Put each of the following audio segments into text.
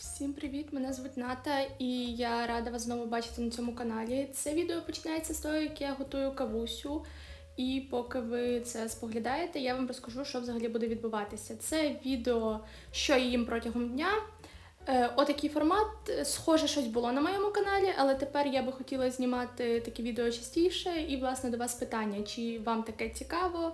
Всім привіт! Мене звуть Ната, і я рада вас знову бачити на цьому каналі. Це відео починається з того, як я готую кавусю. І поки ви це споглядаєте, я вам розкажу, що взагалі буде відбуватися. Це відео, що я їм протягом дня. Е, Отакий формат. Схоже, щось було на моєму каналі, але тепер я би хотіла знімати такі відео частіше. І, власне, до вас питання, чи вам таке цікаво.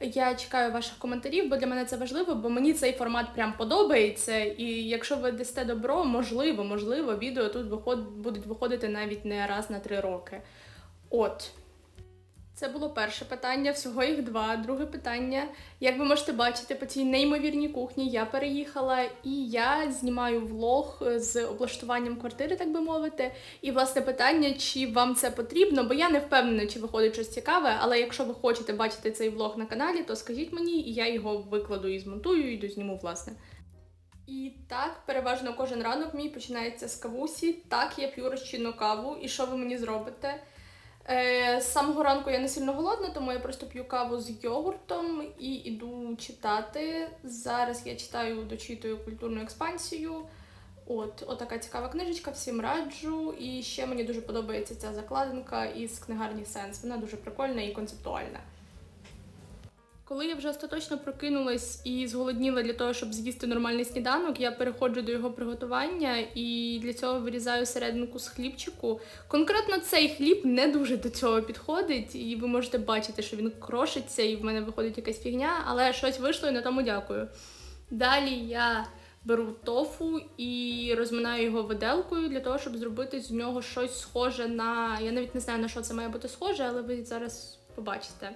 Я чекаю ваших коментарів, бо для мене це важливо, бо мені цей формат прям подобається. І якщо ви дасте добро, можливо, можливо, відео тут виход... будуть виходити навіть не раз на три роки. От. Це було перше питання, всього їх два. Друге питання. Як ви можете бачити, по цій неймовірній кухні я переїхала і я знімаю влог з облаштуванням квартири, так би мовити. І власне питання, чи вам це потрібно, бо я не впевнена, чи виходить щось цікаве, але якщо ви хочете бачити цей влог на каналі, то скажіть мені, і я його викладу і змонтую, і дозніму, власне. І так, переважно кожен ранок мій починається з кавусі. Так, я п'ю розчинну каву. І що ви мені зробите? Е, з самого ранку я не сильно голодна, тому я просто п'ю каву з йогуртом і йду читати. Зараз я читаю, дочитую культурну експансію. От, отака цікава книжечка, всім раджу. І ще мені дуже подобається ця закладинка із книгарні Сенс. Вона дуже прикольна і концептуальна. Коли я вже остаточно прокинулась і зголодніла для того, щоб з'їсти нормальний сніданок, я переходжу до його приготування і для цього вирізаю серединку з хлібчику. Конкретно цей хліб не дуже до цього підходить, і ви можете бачити, що він крошиться, і в мене виходить якась фігня, але щось вийшло і на тому дякую. Далі я беру тофу і розминаю його виделкою для того, щоб зробити з нього щось схоже на. Я навіть не знаю на що це має бути схоже, але ви зараз побачите.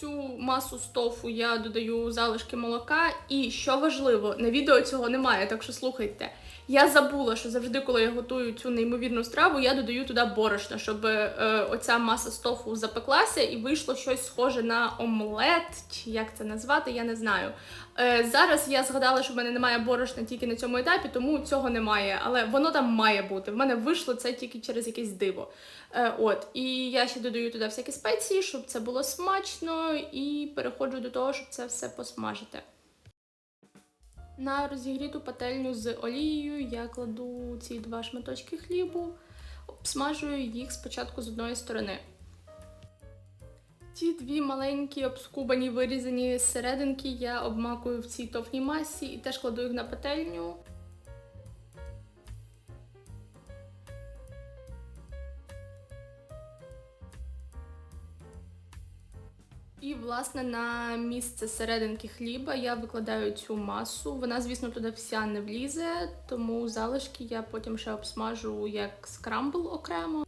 Цю масу стофу я додаю залишки молока. І що важливо, на відео цього немає, так що слухайте. Я забула, що завжди, коли я готую цю неймовірну страву, я додаю туди борошно, щоб е, оця маса з тофу запеклася і вийшло щось схоже на омлет, чи як це назвати, я не знаю. Е, зараз я згадала, що в мене немає борошна тільки на цьому етапі, тому цього немає. Але воно там має бути. В мене вийшло це тільки через якесь диво. Е, от, і я ще додаю туди всякі спеції, щоб це було смачно, і переходжу до того, щоб це все посмажити. На розігріту пательню з олією я кладу ці два шматочки хлібу, обсмажую їх спочатку з одної сторони. Ці дві маленькі обскубані вирізані серединки я обмакую в цій тофній масі і теж кладу їх на пательню. І, власне, на місце серединки хліба я викладаю цю масу. Вона, звісно, туди вся не влізе, тому залишки я потім ще обсмажу як скрамбл окремо.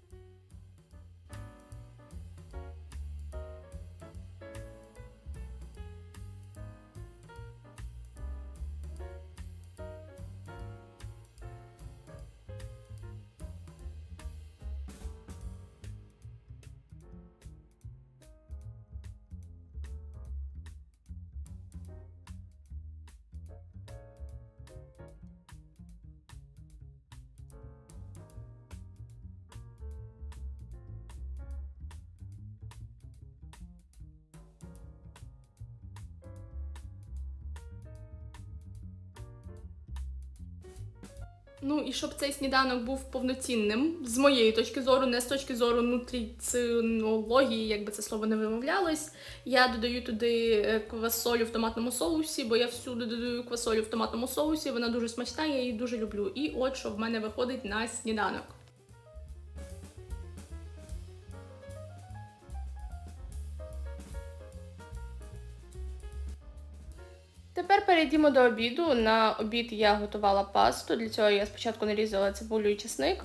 Ну і щоб цей сніданок був повноцінним, з моєї точки зору, не з точки зору нутриціонології, як би це слово не вимовлялось. Я додаю туди е, квасолю в томатному соусі, бо я всюди додаю квасолю в томатному соусі. Вона дуже смачна, я її дуже люблю. І от що в мене виходить на сніданок. Тепер перейдімо до обіду. На обід я готувала пасту. Для цього я спочатку нарізала цибулю і чесник.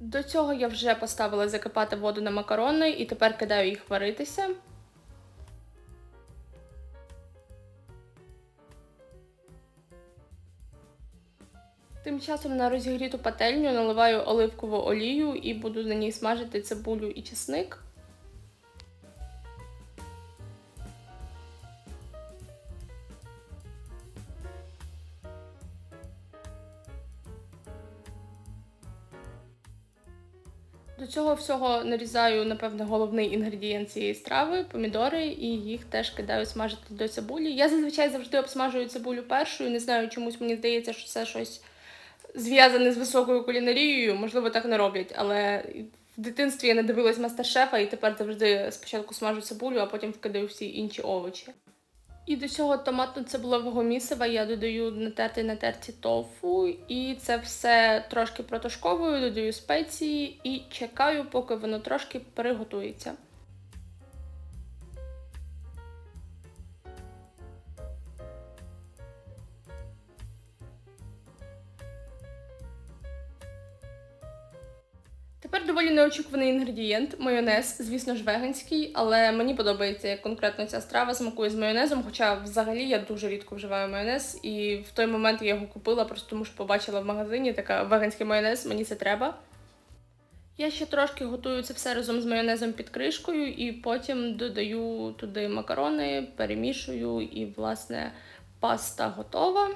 До цього я вже поставила закипати воду на макарони і тепер кидаю їх варитися. Тим часом на розігріту пательню наливаю оливкову олію і буду на ній смажити цибулю і чесник. До цього всього нарізаю, напевне, головний інгредієнт цієї страви помідори, і їх теж кидаю смажити до цибулі. Я зазвичай завжди обсмажую цибулю першою. Не знаю, чомусь мені здається, що це щось зв'язане з високою кулінарією. Можливо, так не роблять, але в дитинстві я не дивилась мастер-шефа і тепер завжди спочатку смажу цибулю, а потім вкидаю всі інші овочі. І до цього томатно-цибулевого місива я додаю натертий на терці тофу, і це все трошки протушковую, додаю спеції і чекаю, поки воно трошки переготується. Тепер доволі неочікуваний інгредієнт майонез, звісно ж, веганський, але мені подобається, як конкретно ця страва смакує з майонезом. Хоча взагалі я дуже рідко вживаю майонез, і в той момент я його купила, просто тому що побачила в магазині така веганський майонез, мені це треба. Я ще трошки готую це все разом з майонезом під кришкою, і потім додаю туди макарони, перемішую, і, власне, паста готова.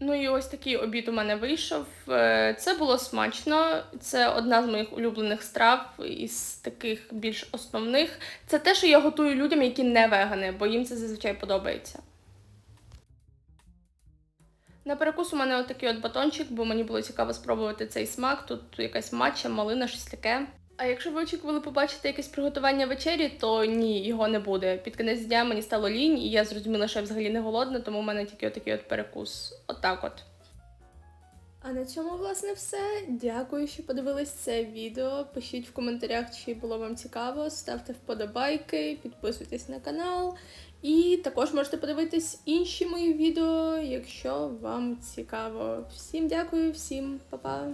Ну і ось такий обід у мене вийшов. Е, Це було смачно. Це одна з моїх улюблених страв із таких більш основних. Це те, що я готую людям, які не вегани, бо їм це зазвичай подобається. На перекус у мене отакий от батончик, бо мені було цікаво спробувати цей смак. Тут якась матча, малина, щось таке. А якщо ви очікували побачити якесь приготування вечері, то ні, його не буде. Під кінець дня мені стало лінь, і я зрозуміла, що я взагалі не голодна, тому у мене тільки отакий от перекус. Отак от. А на цьому, власне, все. Дякую, що подивились це відео. Пишіть в коментарях, чи було вам цікаво. Ставте вподобайки, підписуйтесь на канал. І також можете подивитись інші мої відео, якщо вам цікаво. Всім дякую, всім па-па!